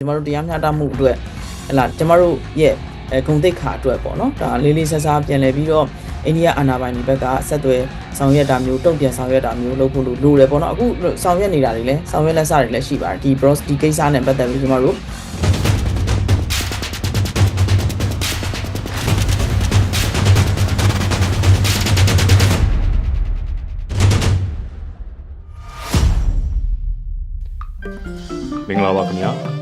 ကျမတို့တရားမျှတမှုအတွက်ဟလာကျမတို့ရဲ့အဲဂုံတိတ်ခါအတွက်ပေါ့နော်ဒါလေးလေးဆဆပြန်လဲပြီးတော့အိန္ဒိယအာဏာပိုင်တွေဘက်ကဆက်သွယ်ဆောင်ရွက်တာမျိုးတုံ့ပြန်ဆောင်ရွက်တာမျိုးလုပ်ဖို့လိုလိုတယ်ပေါ့နော်အခုဆောင်ရွက်နေတာတွေလည်းဆောင်ရွက်လက်စတွေလည်းရှိပါတယ်ဒီ bros ဒီကိစ္စနဲ့ပတ်သက်ပြီးကျမတို့မင်္ဂလာပါခင်ဗျာ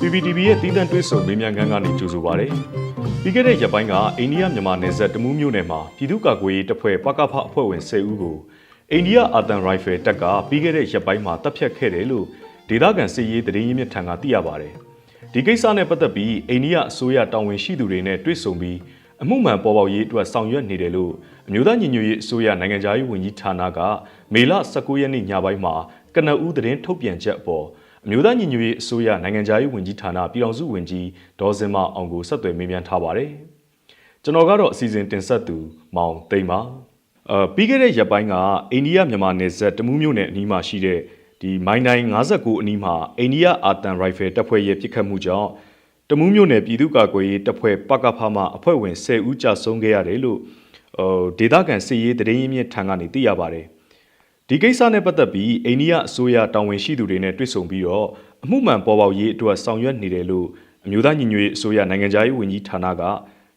PPTV ရဲ့တည်တံ့တွဲဆုံမေးမြန်းခန်းကနေကြိုဆိုပါရစေပြီးခဲ့တဲ့ရက်ပိုင်းကအိန္ဒိယမြန်မာနယ်စပ်တမူးမြို့နယ်မှာပြည်သူ့ကာကွယ်ရေးတပ်ဖွဲ့ပကဖအဖွဲ့ဝင်10ဦးကိုအိန္ဒိယအာတန်ရိုင်ဖယ်တပ်ကပြီးခဲ့တဲ့ရက်ပိုင်းမှာတပ်ဖြတ်ခဲ့တယ်လို့ဒေသခံစစ်ရေးတရင်ရင်းမြစ်ထံကသိရပါတယ်ဒီကိစ္စနဲ့ပတ်သက်ပြီးအိန္ဒိယအစိုးရတာဝန်ရှိသူတွေနဲ့တွေ့ဆုံပြီးအမှုမှန်ပေါ်ပေါက်ရေးအတွက်ဆောင်ရွက်နေတယ်လို့အမျိုးသားညီညွတ်ရေးအစိုးရနိုင်ငံသားရေးဝန်ကြီးဌာနကမေလ19ရက်နေ့ညပိုင်းမှာကနဦးသတင်းထုတ်ပြန်ချက်အပေါ် အမျိုးသားညီညွတ်ရေးအစိုးရနိုင်ငံသားရေးဝန်ကြီးဌာနပြည်ထောင်စုဝန်ကြီးဒေါ်စင်မအောင်ကိုဆက်သွယ်မေးမြန်းထားပါတယ်။ကျွန်တော်ကတော့အစီအစဉ်တင်ဆက်သူမောင်သိမ့်ပါ။အာပြီးခဲ့တဲ့ရက်ပိုင်းကအိန္ဒိယမြန်မာနယ်စပ်တမူးမြို့နယ်အနီးမှာရှိတဲ့ဒီမိုင်းတိုင်း59အနီးမှာအိန္ဒိယအာတန်ရိုင်ဖယ်တပ်ဖွဲ့ရဲ့ပစ်ခတ်မှုကြောင့်တမူးမြို့နယ်ပြည်သူ့ကာကွယ်ရေးတပ်ဖွဲ့ပကဖမှအဖွဲ့ဝင်10ဦးကြာဆုံးခဲ့ရတယ်လို့ဟိုဒေသခံစစ်ရေးတရင်ရင်းမြစ်ထံကနေသိရပါတယ်။ ဒီကိစ္စနဲ့ပတ်သက်ပြီးအိန္ဒိယအစိုးရတာဝန်ရှိသူတွေနဲ့တွေ့ဆုံပြီးတော့အမှုမှန်ပေါ်ပေါက်ရေးအတွက်ဆောင်ရွက်နေတယ်လို့အမျိုးသားညီညွတ်ရေးအစိုးရနိုင်ငံသားရေးဝန်ကြီးဌာနက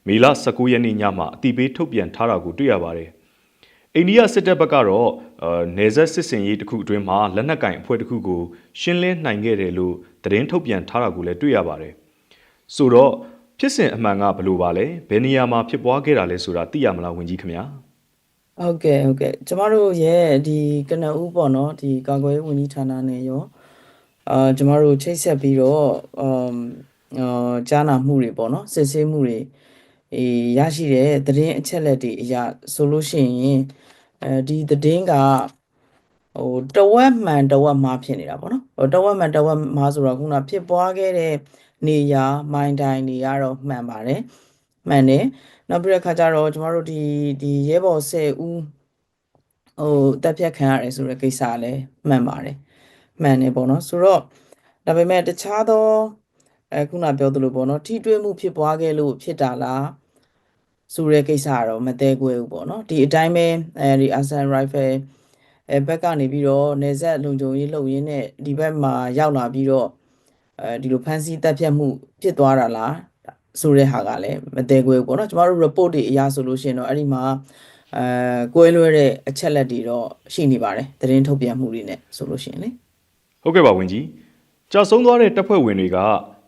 မေလ19ရက်နေ့ညမှာအတိပေးထုတ်ပြန်ထားတာကိုတွေ့ရပါတယ်။အိန္ဒိယစစ်တပ်ဘက်ကတော့အာနေဆက်စစ်စင်ရေးတစ်ခုအတွင်းမှာလက်နက်ကင်အဖွဲ့တစ်ခုကိုရှင်းလင်းနိုင်ခဲ့တယ်လို့သတင်းထုတ်ပြန်ထားတာကိုလည်းတွေ့ရပါတယ်။ဆိုတော့ဖြစ်စဉ်အမှန်ကဘယ်လိုပါလဲဘယ်နေရာမှာဖြစ်ပွားခဲ့တာလဲဆိုတာသိရမလားဝန်ကြီးခင်ဗျာ။ ဟုတ်ကဲ့ဟုတ်ကဲ့ကျမတို့ရဲ့ဒီကနဦးပေါ့နော်ဒီကာကွယ်ရေးဝန်ကြီးဌာနနဲ့ရောအာကျမတို့ချိတ်ဆက်ပြီးတော့အမ်အာကြားနာမှုတွေပေါ့နော်စစ်ဆေးမှုတွေအေးရရှိတဲ့သတင်းအချက်လက်တွေအရာဆိုလို့ရှိရင်အဲဒီသတင်းကဟိုတဝက်မှန်တဝက်မှားဖြစ်နေတာပေါ့နော်ဟိုတဝက်မှန်တဝက်မှားဆိုတော့ခုနဖြစ်ပွားခဲ့တဲ့နေရာမိုင်းတိုင်းတွေကတော့မှန်ပါတယ် မှန်တယ်နောက်ပြီးတဲ့ခါကျတော့ကျမတို့ဒီဒီရဲဘော်10ဦးဟိုတက်ဖြတ်ခံရတယ်ဆိုတဲ့ကိစ္စကလည်းမှန်ပါတယ်မှန်တယ်ပေါ့နော်ဆိုတော့ဒါပေမဲ့တခြားသောအဲခုနပြောသလိုပေါ့နော်ထိတွေ့မှုဖြစ်ပွားခဲ့လို့ဖြစ်တာလားဆိုတဲ့ကိစ္စကတော့မသေးကွယ်ဘူးပေါ့နော်ဒီအတိုင်းပဲအဲဒီအာဆန်ရိုင်ဖယ်အဲဘက်ကနေပြီးတော့နေဆက်လုံခြုံရေးလုပ်ရင်းနဲ့ဒီဘက်မှာရောက်လာပြီးတော့အဲဒီလိုဖမ်းဆီးတပ်ဖြတ်မှုဖြစ်သွားတာလား ဆိုတဲ့ဟာကလည်းမသေးခွဲဘူးပေါ့နော်ကျမတို့ report တွေအရဆိုလို့ရှိရင်တော့အဲ့ဒီမှာအဲကွဲလွဲတဲ့အချက်လက်တွေတော့ရှိနေပါတယ်သတင်းထုတ်ပြန်မှုတွေနဲ့ဆိုလို့ရှိရင်လေဟုတ်ကဲ့ပါဝန်ကြီးကြာဆုံးသွားတဲ့တပ်ဖွဲ့ဝင်တွေက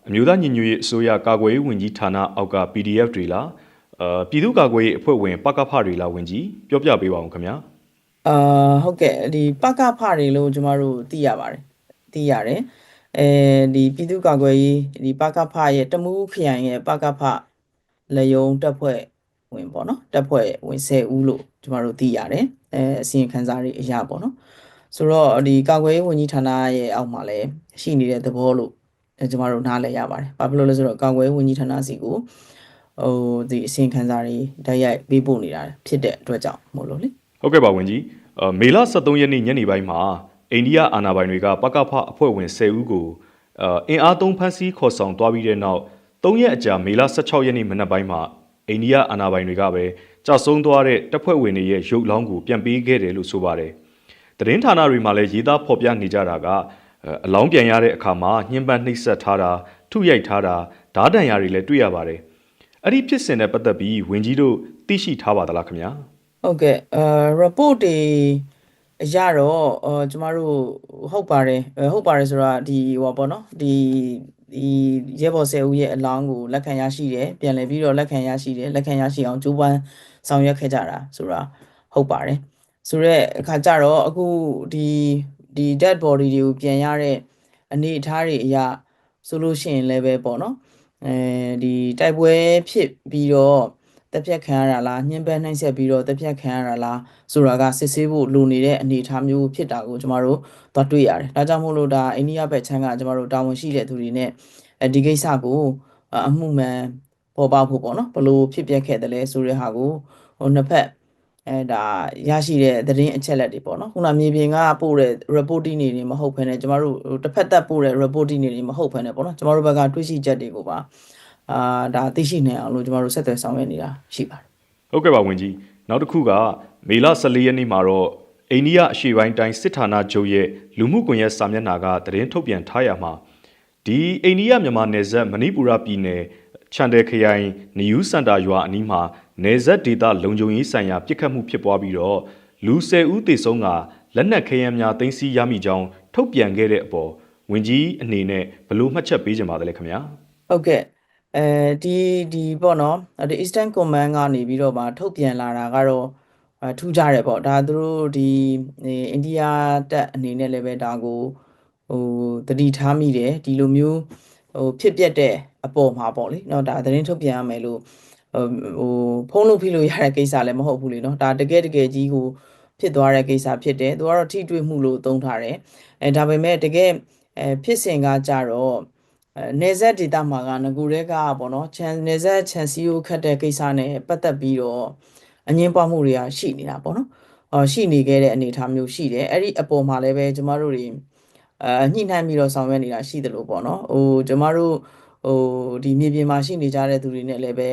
အမျိုးသားညီညွတ်ရေးအစိုးရကာကွယ်ရေးဝန်ကြီးဌာနအောက်က PDF တွေလားအာပြည်သူ့ကာကွယ်ရေးအဖွဲ့ဝင်ပကဖတွေလားဝန်ကြီးပြောပြပေးပါဦးခင်ဗျာအာဟုတ်ကဲ့ဒီပကဖတွေလို့ကျမတို့သိရပါတယ်သိရတယ် အဲဒီပြည်သူ့ကာကွယ်ရေးဒီပကဖရဲ့တမူးခရိုင်ရဲ့ပကဖလေယုံတပ်ဖွဲ့ဝင်ပေါ့နော်တပ်ဖွဲ့ဝင်10ဦးလို့ကျမတို့သိရတယ်အဲအစီရင်ခံစာတွေအရပေါ့နော်ဆိုတော့ဒီကာကွယ်ရေးဝန်ကြီးဌာနရဲ့အောက်မှာလည်းရှိနေတဲ့သဘောလို့အဲကျွန်တော်တို့နားလည်ရပါတယ်။ဘာဖြစ်လို့လဲဆိုတော့ကာကွယ်ရေးဝန်ကြီးဌာနစီကိုဟိုဒီအစီရင်ခံစာတွေတိုက်ရိုက်ပေးပို့နေတာဖြစ်တဲ့အတွက်ကြောင့်မို့လို့လေဟုတ်ကဲ့ပါဝန်ကြီးအာမေလ23ရက်နေ့ညနေပိုင်းမှာ အိန္ဒိယအာဏာပိုင်တွေကပကဖအဖွဲ့ဝင်10ဦးကိုအာအင်အားသုံးဖမ်းဆီးခေါ်ဆောင်သွားပြီးတဲ့နောက်3ရက်အကြာမေလ16ရက်နေ့မနက်ပိုင်းမှာအိန္ဒိယအာဏာပိုင်တွေကပဲကြာဆုံးသွားတဲ့တပ်ဖွဲ့ဝင်တွေရဲ့ရုပ်လောင်းကိုပြန်ပေးခဲ့တယ်လို့ဆိုပါတယ်။သတင်းဌာနတွေမှာလည်းရေးသားဖော်ပြနေကြတာကအအလောင်းပြန်ရတဲ့အခါမှာညှဉ်းပန်းနှိပ်စက်ထားတာထုရိုက်ထားတာဓာတ်တန်ရာတွေလည်းတွေ့ရပါတယ်။အဲ့ဒီဖြစ်စဉ်နဲ့ပတ်သက်ပြီးဝင်းကြီးတို့သိရှိထားပါသလားခင်ဗျာဟုတ်ကဲ့အာ report တွေ အရတော့အာကျမတို့ဟုတ်ပါတယ်အဲဟုတ်ပါတယ်ဆိုတာဒီဟိုပါပေါ့နော်ဒီဒီရဲဘော်10ဦးရဲ့အလောင်းကိုလက်ခံရရှိတယ်ပြန်လည်ပြီးတော့လက်ခံရရှိတယ်လက်ခံရရှိအောင်ကြိုးပမ်းဆောင်ရွက်ခဲ့ကြတာဆိုတာဟုတ်ပါတယ်ဆိုတော့အခါကျတော့အခုဒီဒီ dead body တွေကိုပြန်ရတဲ့အနေအထားတွေအရဆိုလို့ရှိရင်လည်းပဲပေါ့နော်အဲဒီတိုက်ပွဲဖြစ်ပြီးတော့ တက်ပြက်ခံရတာလားညှဉ်းပန်းနှိပ်စက်ပြီးတော့တက်ပြက်ခံရတာလားဆိုတာကစစ်ဆေးဖို့လိုနေတဲ့အနေအထားမျိုးဖြစ်တာကိုကျမတို့သွားတွေ့ရတယ်။ဒါကြောင့်မို့လို့ဒါအိန္ဒိယဘက်ခြမ်းကကျမတို့တာဝန်ရှိတဲ့သူတွေနဲ့အဲဒီကိစ္စကိုအမှုမှန်ပေါ်ပေါက်ဖို့ပေါ့နော်ဘလို့ဖြစ်ပျက်ခဲ့တယ်လဲဆိုတဲ့ဟာကိုဟိုနှစ်ဖက်အဲဒါရရှိတဲ့သတင်းအချက်လက်တွေပေါ့နော်ခုနမြေပြင်ကပို့တဲ့ reporting တွေတွေမဟုတ်ဘဲနဲ့ကျမတို့ဟိုတစ်ဖက်သက်ပို့တဲ့ reporting တွေတွေမဟုတ်ဘဲနဲ့ပေါ့နော်ကျမတို့ဘက်ကတွေးရှိချက်တွေကိုပါ အာဒါသိရှိနိုင်အောင်လို့ကျမတို့ဆက်သွယ်ဆောင်ရွက်နေတာရှိပါတယ်ဟုတ်ကဲ့ပါဝင်ကြီးနောက်တစ်ခုကမေလ14ရက်နေ့မှာတော့အိန္ဒိယအရှေ့ပိုင်းတိုင်းစစ်ဌာနချုပ်ရဲ့လူမှုကွန်ရက်စာမျက်နှာကသတင်းထုတ်ပြန်ထားရမှာဒီအိန္ဒိယမြန်မာနယ်စပ်မဏိပူရပြည်နယ်ချန်တယ်ခရိုင်နယူးစန်တာရွာအနီးမှာနယ်စပ်ဒေသလုံခြုံရေးဆိုင်ရာပြစ်ခတ်မှုဖြစ်ပွားပြီးတော့လူ10ဦးသေဆုံးကလက်နက်ခဲယမ်းများတင်စီရမိကြောင်းထုတ်ပြန်ခဲ့တဲ့အပေါ်ဝင်ကြီးအနေနဲ့ဘယ်လို့မှတ်ချက်ပေးကြပါသလဲခင်ဗျာဟုတ်ကဲ့ အဲဒီဒီပေါ့နော်ဒီ Eastern Command ကနေပြီးတော့မှထုတ်ပြန်လာတာကတော့အထူးကြတယ်ပေါ့ဒါသူတို့ဒီအိန္ဒိယတပ်အနေနဲ့လည်းပဲဒါကိုဟိုတတိထားမိတယ်ဒီလိုမျိုးဟိုဖြစ်ပျက်တဲ့အပေါ်မှာပေါ့လေเนาะဒါသတင်းထုတ်ပြန်ရမယ်လို့ဟိုဟိုဖုန်းလို့ဖိလို့ရတဲ့ကိစ္စလည်းမဟုတ်ဘူးလေเนาะဒါတကယ်တကယ်ကြီးကိုဖြစ်သွားတဲ့ကိစ္စဖြစ်တယ်သူကတော့ထိတွေ့မှုလို့သုံးထားတယ်အဲဒါပေမဲ့တကယ်အဲဖြစ်စဉ်ကကြတော့ အဲ နေဆက်ဒေတာမှာကငကူရဲကပေါ့နော်ချန်နေဆက်ချန်စီယိုခတ်တဲ့ကိစ္စနဲ့ပတ်သက်ပြီးတော့အငင်းပွားမှုတွေကရှိနေတာပေါ့နော်အော်ရှိနေခဲ့တဲ့အနေအထားမျိုးရှိတယ်အဲ့ဒီအပေါ်မှာလည်းပဲကျမတို့တွေအာညှိနှိုင်းပြီးတော့ဆောင်ရွက်နေတာရှိတယ်လို့ပေါ့နော်ဟိုကျမတို့ဟိုဒီမြေပြင်မှာရှိနေကြတဲ့သူတွေနဲ့လည်းပဲ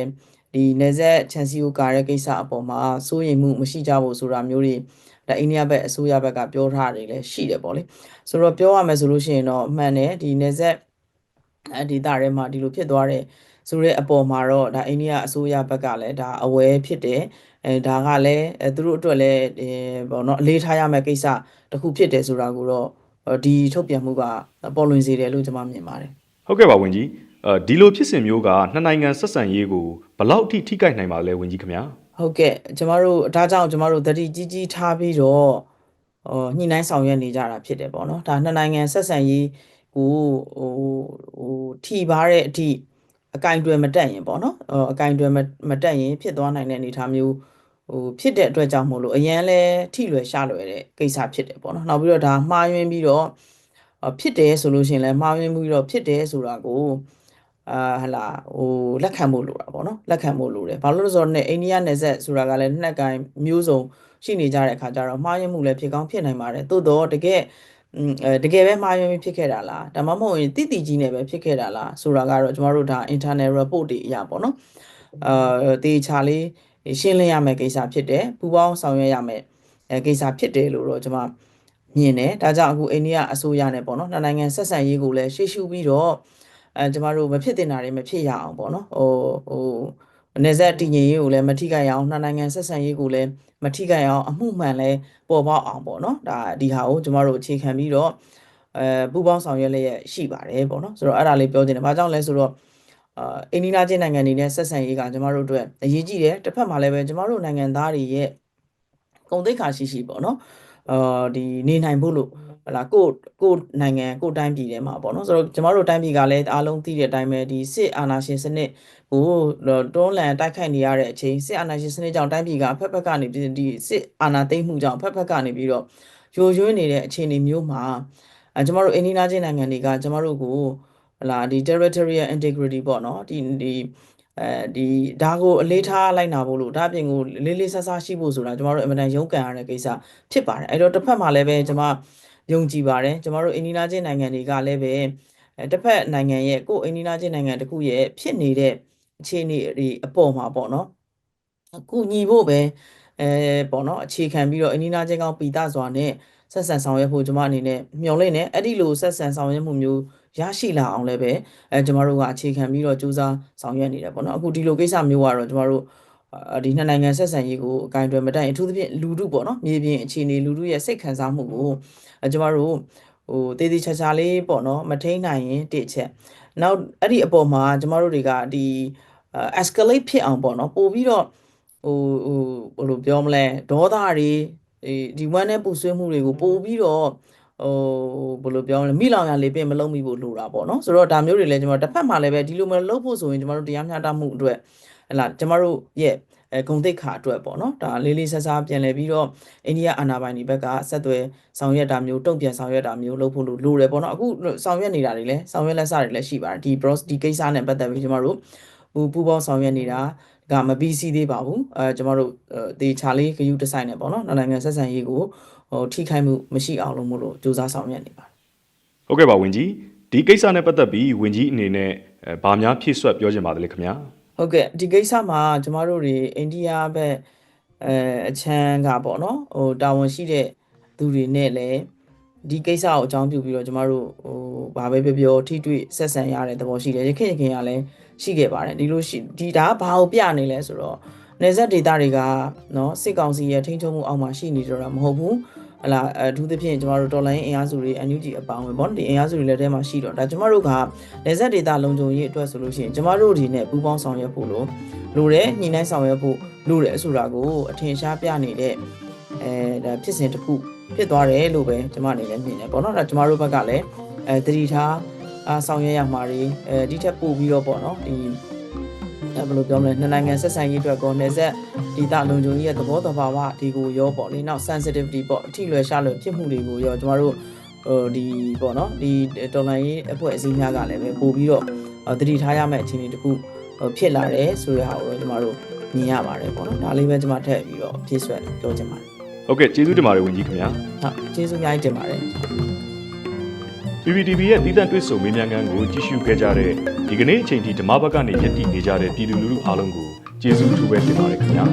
ဒီနေဆက်ချန်စီယိုကာတဲ့ကိစ္စအပေါ်မှာစိုးရိမ်မှုမရှိကြဘူးဆိုတာမျိုးတွေဒါအိန္ဒိယဘက်အစိုးရဘက်ကပြောထားတယ်လည်းရှိတယ်ပေါ့လေဆိုတော့ပြောရမယ်ဆိုလို့ရှိရင်တော့အမှန်တယ်ဒီနေဆက်အဲ ဒေတာထဲမှာဒီလိုဖြစ်သွားတယ်ဆိုတဲ့အပေါ်မှာတော့ဒါအိန္ဒိယအစိုးရဘက်ကလည်းဒါအဝဲဖြစ်တယ်အဲဒါကလည်းအဲသူတို့အတွက်လည်းအဲပေါ့နော်အလေးထားရမယ့်ကိစ္စတစ်ခုဖြစ်တယ်ဆိုတာကိုတော့ဒီထုတ်ပြန်မှုကပေါ်လွင်စေတယ်လို့ကျွန်မမြင်ပါတယ်ဟုတ်ကဲ့ပါဝင်ကြီးအဲဒီလိုဖြစ်စဉ်မျိုးကနှစ်နိုင်ငံဆက်ဆံရေးကိုဘယ်လောက်အထိထိခိုက်နိုင်ပါလဲဝင်ကြီးခင်ဗျာဟုတ်ကဲ့ကျမတို့ဒါကြောင့်ကျမတို့တတိကြီးကြီးထားပြီးတော့ဟိုညှိနှိုင်းဆောင်ရွက်နေကြတာဖြစ်တယ်ပေါ့နော်ဒါနှစ်နိုင်ငံဆက်ဆံရေး ကိုဟိုဟိုထိပါတဲ့အထိအကင်တွယ်မတက်ရင်ပေါ့နော်ဟိုအကင်တွယ်မမတက်ရင်ဖြစ်သွားနိုင်တဲ့အနေအထားမျိုးဟိုဖြစ်တဲ့အတွက်ကြောင့်မို့လို့အရန်လဲထိလွယ်ရှလွယ်တဲ့ကိစ္စဖြစ်တယ်ပေါ့နော်နောက်ပြီးတော့ဒါမှားယွင်းပြီးတော့အော်ဖြစ်တယ်ဆိုလို့ရှိရင်လည်းမှားယွင်းပြီးတော့ဖြစ်တယ်ဆိုတာကိုအာဟလာဟိုလက်ခံဖို့လိုတာပေါ့နော်လက်ခံဖို့လိုတယ်ဘာလို့လဲဆိုတော့ねအိန္ဒိယနယ်စပ်ဆိုတာကလည်းနှစ်ကိုင်မျိုးစုံရှိနေကြတဲ့အခါကျတော့မှားယွင်းမှုလည်းဖြစ်ကောင်းဖြစ်နိုင်ပါတယ်သို့တော့တကယ်อืมအဲ တကယ်ပဲမှားယွင်းပြီးဖြစ်ခဲ့တာလားဒါမှမဟုတ်ရင်တိတိကြီးနဲ့ပဲဖြစ်ခဲ့တာလားဆိုတာကတော့ကျမတို့ဒါ internal report တွေအရာပေါ့နော်အာတေချာလေးရှင်းလင်းရမယ့်ကိစ္စဖြစ်တယ်ပူပေါင်းဆောင်ရွက်ရမယ့်အဲကိစ္စဖြစ်တယ်လို့တော့ကျမမြင်တယ်ဒါကြောင့်အခုအိန္ဒိယအစိုးရနဲ့ပေါ့နော်နှစ်နိုင်ငံဆက်ဆံရေးကိုလည်းရှေ့ရှုပြီးတော့အဲကျမတို့မဖြစ်တင်တာတွေမဖြစ်ရအောင်ပေါ့နော်ဟိုဟို နေဆက်တည်ငြိမ်ရေးကိုလည်းမထိခိုက်အောင်နှစ်နိုင်ငံဆက်ဆံရေးကိုလည်းမထိခိုက်အောင်အမှုမှန်လည်းပေါ်ပေါက်အောင်ပေါ့နော်ဒါဒီဟာကိုကျမတို့အခြေခံပြီးတော့အဲပူပေါင်းဆောင်ရွက်လျက်ရှိပါတယ်ပေါ့နော်ဆိုတော့အဲ့ဒါလေးပြောချင်တယ်ဘာကြောင့်လဲဆိုတော့အာအိန္ဒိယချင်းနိုင်ငံတွေနဲ့ဆက်ဆံရေးကကျမတို့အတွက်အရေးကြီးတယ်တစ်ဖက်မှာလည်းပဲကျမတို့နိုင်ငံသားတွေရဲ့ဂုဏ်သိက္ခာရှိရှိပေါ့နော်အာဒီနေနိုင်ဖို့လို့ ဟလာကိုကိုနိုင်ငံကိုတိုင်းပြည်ထဲမှာပေါ့နော်ဆိုတော့ကျမတို့တိုင်းပြည်ကလည်းအားလုံးသိတဲ့အတိုင်းပဲဒီစစ်အာဏာရှင်စနစ်ကိုတွန်းလှန်တိုက်ခိုက်နေရတဲ့အချိန်စစ်အာဏာရှင်စနစ်ကြောင့်တိုင်းပြည်ကအဖက်ဖက်ကနေဒီစစ်အာဏာသိမ်းမှုကြောင့်အဖက်ဖက်ကနေပြီးတော့ယိုယွင်းနေတဲ့အခြေအနေမျိုးမှာအဲကျမတို့အိန္ဒိယချင်းနိုင်ငံတွေကကျမတို့ကိုဟလာဒီ territorial integrity ပေါ့နော်ဒီဒီအဲဒီဒါကိုအလေးထားလိုက်နာဖို့လို့ဒါအပြင်ကိုလေးလေးဆဆရှိဖို့ဆိုတာကျမတို့အမှန်တန်ရုန်းကန်ရတဲ့ကိစ္စဖြစ်ပါတယ်အဲ့တော့တစ်ဖက်မှာလည်းပဲကျမ ယုံကြည်ပါတယ်ကျမတို့အိန္ဒိယချင်းနိုင်ငံတွေကလည်းပဲအဲတစ်ဖက်နိုင်ငံရဲ့ကိုယ်အိန္ဒိယချင်းနိုင်ငံတစ်ခုရဲ့ဖြစ်နေတဲ့အခြေအနေတွေအပေါ်မှာပေါ့နော်အခုညီဖို့ပဲအဲပေါ့နော်အခြေခံပြီးတော့အိန္ဒိယချင်းကောင်းပီတာစွာနဲ့ဆက်ဆံဆောင်ရွက်ဖို့ကျမအနေနဲ့မျှော်လင့်နေအဲ့ဒီလိုဆက်ဆံဆောင်ရွက်မှုမျိုးရရှိလာအောင်လည်းပဲအဲကျမတို့ကအခြေခံပြီးတော့စူးစမ်းဆောင်ရွက်နေတယ်ပေါ့နော်အခုဒီလိုကိစ္စမျိုးကတော့ကျမတို့အာ ဒီနှစ်နိုင်ငံဆက်ဆံရေးကိုအကင်တွယ်မတိုင်အထူးသဖြင့်လူထုပေါ့နော်မြေပြင်အခြေအနေလူထုရဲ့စိတ်ခံစားမှုကိုအဲကျမတို့ဟိုတည်တည်ချာချာလေးပေါ့နော်မထိန်နိုင်ရင်တစ်ချက်နောက်အဲ့ဒီအပေါ်မှာကျမတို့တွေကဒီ escalate ဖြစ်အောင်ပေါ့နော်ပို့ပြီးတော့ဟိုဟိုဘယ်လိုပြောမလဲဒေါသတွေဒီဝမ်းနဲ့ပူဆွေးမှုတွေကိုပို့ပြီးတော့ဟိုဘယ်လိုပြောမလဲမိလောင်ရလေးပင်မလုံးမိဖို့လိုတာပေါ့နော်ဆိုတော့ဒါမျိုးတွေလည်းကျွန်တော်တစ်ဖက်မှာလည်းပဲဒီလိုမလုပ်ဖို့ဆိုရင်ကျွန်တော်တို့တရားမျှတမှုအတွက် ဟလာကျွန်တော်တို့ရဲ့အဲဂုံတိတ်ခါအတွက်ပေါ့နော်ဒါလေးလေးဆဆပြန်လဲပြီးတော့အိန္ဒိယအာဏာပိုင်တွေဘက်ကဆက်သွယ်ဆောင်ရွက်တာမျိုးတုံ့ပြန်ဆောင်ရွက်တာမျိုးလုပ်ဖို့လိုတယ်ပေါ့နော်အခုဆောင်ရွက်နေတာတွေလည်းဆောင်ရွက်လက်စတွေလည်းရှိပါတယ်ဒီ bros ဒီကိစ္စနဲ့ပတ်သက်ပြီးကျွန်တော်တို့ဟပူပူပေါင်းဆောင်ရွက်နေတာကမပြီးစီးသေးပါဘူးအဲကျမတို့ဒီချာလေးဂယူဒီဇိုင်းနဲ့ပေါ့နော်နှစ်နိုင်ငံဆက်ဆံရေးကိုဟိုထိခိုက်မှုမရှိအောင်လို့မို့လို့စူးစမ်းဆောင်ရွက်နေပါတယ်ဟုတ်ကဲ့ပါဝင်ကြီးဒီကိစ္စနဲ့ပတ်သက်ပြီးဝင်ကြီးအနေနဲ့အဲဘာများဖြည့်ဆွတ်ပြောချင်ပါတယ်လေခင်ဗျာ ဟုတ်ကဲ့ဒီကိစ္စမှာကျမတို့တွေအိန္ဒိယဘက်အဲအချမ်းကပေါ့နော်ဟိုတာဝန်ရှိတဲ့သူတွေနဲ့လည်းဒီကိစ္စကိုအကြောင်းပြုပြီးတော့ကျမတို့ဟိုဘာပဲပြောပြောထိတွေ့ဆက်ဆံရတဲ့သဘောရှိတယ်ရခင်ရခင်ကလည်းရှိခဲ့ပါတယ်ဒီလိုရှိဒီဒါကဘာကိုပြနေလဲဆိုတော့နေဆက်ဒေတာတွေကနော်စစ်ကောင်စီရဲ့ထိန်းချုပ်မှုအောက်မှာရှိနေကြတာမဟုတ်ဘူး ဟလာအထူးသဖြင့်ကျမတို့တော်လိုင်းအင်အားစုတွေ NUG အပေါင်းပဲပေါ့နော်ဒီအင်အားစုတွေလည်းထဲမှာရှိတော့ဒါကျမတို့ကနေဆက်ဒေတာလုံခြုံရေးအတွက်ဆိုလို့ရှိရင်ကျမတို့ဒီနဲ့ပူးပေါင်းဆောင်ရွက်ဖို့လို့လိုတယ်ညှိနှိုင်းဆောင်ရွက်ဖို့လိုတယ်ဆိုတာကိုအထင်ရှားပြနေတဲ့အဲဒါဖြစ်စဉ်တစ်ခုဖြစ်သွားတယ်လို့ပဲကျမအနေနဲ့မြင်တယ်ပေါ့နော်ဒါကျမတို့ဘက်ကလည်းအဲတတိထားအာဆောင်ရွက်ရမှာတွေအဲဒီထက်ပိုပြီးတော့ပေါ့နော်ဒီအဲ ဘယ်လိုပြောမလဲနှစ်နိုင်ငံဆက်ဆံရေးအတွက်ကောနေဆက်ဒီတာလုံခြုံရေးရဲ့သဘောတဘာဝဒီကိုရောပေါ့လေနောက် sensitivity ပေါ့အထီလွယ်ရှာလွယ်ဖြစ်မှုတွေကိုရောကျမတို့ဟိုဒီပေါ့နော်ဒီတော်လိုင်းရေးအဖွဲ့အစည်းများကလည်းပဲပို့ပြီးတော့တတိထားရမယ့်အခြေအနေတစ်ခုဖြစ်လာတယ်ဆိုတဲ့ဟာကိုတော့ကျမတို့မြင်ရပါတယ်ပေါ့နော်ဒါလေးပဲကျမထည့်ပြီးတော့ဖြည့်ဆွက်ပြောချင်ပါတယ်ဟုတ်ကဲ့ကျေးဇူးတင်ပါတယ်ဝင်ကြီးခင်ဗျာဟုတ်ကျေးဇူးအများကြီးတင်ပါတယ် PPTV ရဲ့တည်တံ့တွေ့ဆုံမေးမြန်းခန်းကိုကြည့်ရှုခဲ့ကြတဲ့ဒီကနေ့အချိန်ထိဓမ္မဘက်ကနေယက်တည်နေကြတဲ့ပြည်သူလူထုအားလုံးကိုကျေးဇူးထူးပဲတင်ပါတယ်ခင်ဗျာ